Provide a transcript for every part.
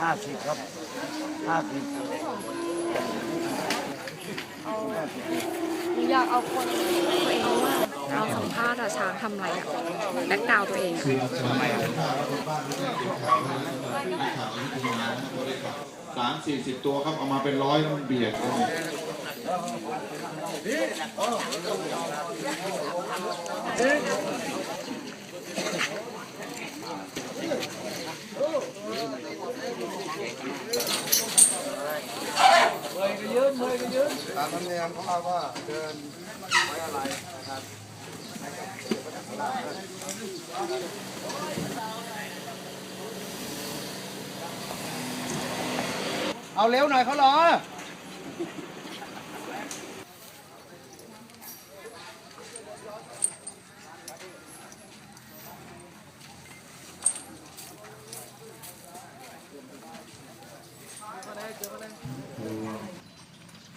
ห้าสิบครับห้าสิบหนูอยากเอาคนตัวเองว่าเราสัมภาษณ์อะช้างทำอะไรอะแบ็กกราวตัวเองอะสามสี่สิบตัวครับเอามาเป็นร้อยแล้วมันเบียดกันตามธรรมเตามธรรมเนียมของเราก็เดินไว้อะไรนะครับเอาเร็วหน่อยเขารอ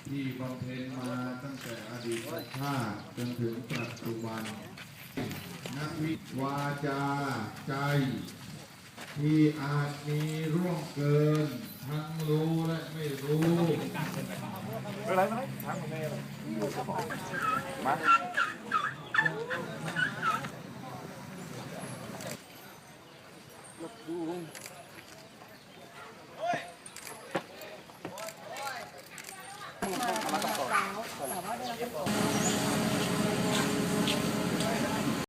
ที่บำเพ็ญมาตั้งแต่อดีตชาติจนถึงปัจจุบัน นักวิวาจาใจ ที่อาจมีร่วงเกิน ทั้งรู้และไม่รู้อะไรไหมทั้งแม่มาลูกดู Terima kasih.